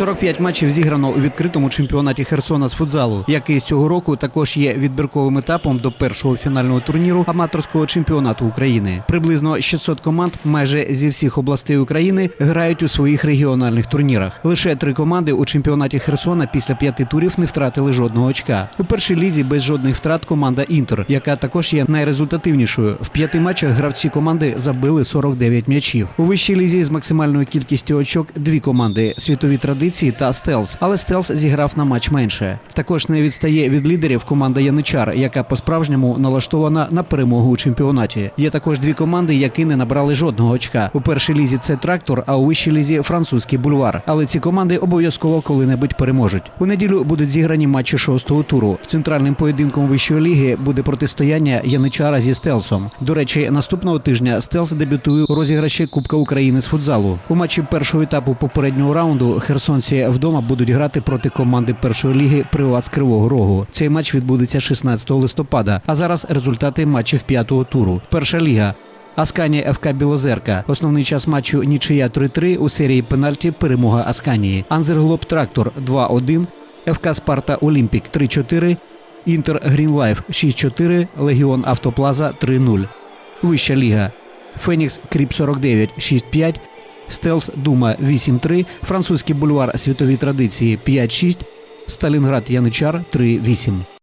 45 матчів зіграно у відкритому чемпіонаті Херсона з футзалу, який з цього року також є відбірковим етапом до першого фінального турніру аматорського чемпіонату України. Приблизно 600 команд майже зі всіх областей України грають у своїх регіональних турнірах. Лише три команди у чемпіонаті Херсона після п'яти турів не втратили жодного очка. У першій лізі без жодних втрат команда Інтер, яка також є найрезультативнішою. В п'яти матчах гравці команди забили 49 м'ячів. У вищій лізі з максимальною кількістю очок дві команди світові традиції та Стелс. Але Стелс зіграв на матч менше. Також не відстає від лідерів команда Яничар, яка по-справжньому налаштована на перемогу у чемпіонаті. Є також дві команди, які не набрали жодного очка. У першій лізі це трактор, а у вищій лізі французький бульвар. Але ці команди обов'язково коли-небудь переможуть. У неділю будуть зіграні матчі шостого туру. Центральним поєдинком вищої ліги буде протистояння Яничара зі Стелсом. До речі, наступного тижня Стелс дебютує у розіграші Кубка України з футзалу. У матчі першого етапу попереднього раунду херсонці вдома будуть грати проти команди першої ліги Приват з Кривого Рогу. Цей матч відбудеться 16 листопада. А зараз результати матчів п'ятого туру. Перша ліга. Асканія ФК Білозерка. Основний час матчу нічия 3-3 у серії пенальті перемога Асканії. Анзерглоб Трактор 2-1. ФК Спарта Олімпік 3-4. Інтер Грінлайф 6-4. Легіон Автоплаза 3-0. Вища ліга. Фенікс Кріп 49 6-5. Стелс Дума 8-3. Французький бульвар світові традиції 5-6. Сталінград Яничар 3-8.